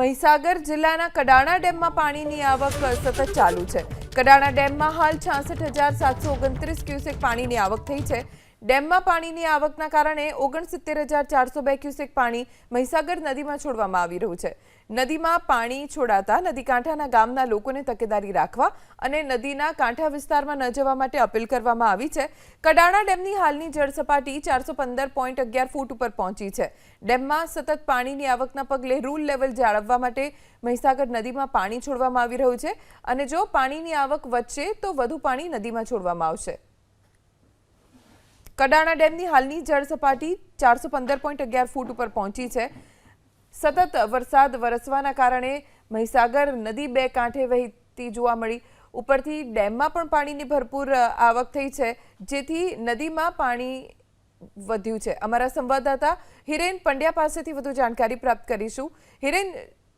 મહીસાગર જિલ્લાના કડાણા ડેમમાં પાણીની આવક સતત ચાલુ છે. કડાણા ડેમમાં હાલ છાસઠ હજાર સાતસો ઓગણત્રીસ ક્યુસેક પાણીની આવક થઈ છે. ડેમમાં પાણીની આવકના કારણે ઓગણસિત્તેર હજાર ચારસો બે ક્યુસેક પાણી મહીસાગર નદીમાં છોડવામાં આવી રહ્યું છે. નદીમાં પાણી છોડાતા નદી કાંઠાના ગામના લોકોને તકેદારી રાખવા અને નદીના કાંઠા વિસ્તારમાં ન જવા માટે અપીલ કરવામાં આવી છે. કડાણા ડેમની હાલની જળ સપાટી ચારસો પંદર પોઈન્ટ અગિયાર ફૂટ ઉપર પહોંચી છે. ડેમમાં સતત પાણીની આવકના પગલે રૂલ લેવલ જાળવવા માટે મહીસાગર નદીમાં પાણી છોડવામાં આવી રહ્યું છે અને જો પાણીની આવક વધશે તો વધુ પાણી નદીમાં છોડવામાં આવશે. કડાણા ડેમની હાલની જળ સપાટી ચારસો પંદર પોઈન્ટ અગિયાર ફૂટ ઉપર પહોંચી છે. સતત વરસાદ વરસવાના કારણે મહીસાગર નદી બે કાંઠે વહેતી જોવા મળી. ઉપરથી ડેમમાં પણ પાણીની ભરપૂર આવક થઈ છે, જેથી નદીમાં પાણી વધ્યું છે. અમારા સંવાદદાતા હિરેન પંડ્યા પાસેથી વધુ જાણકારી પ્રાપ્ત કરીશું. હિરેન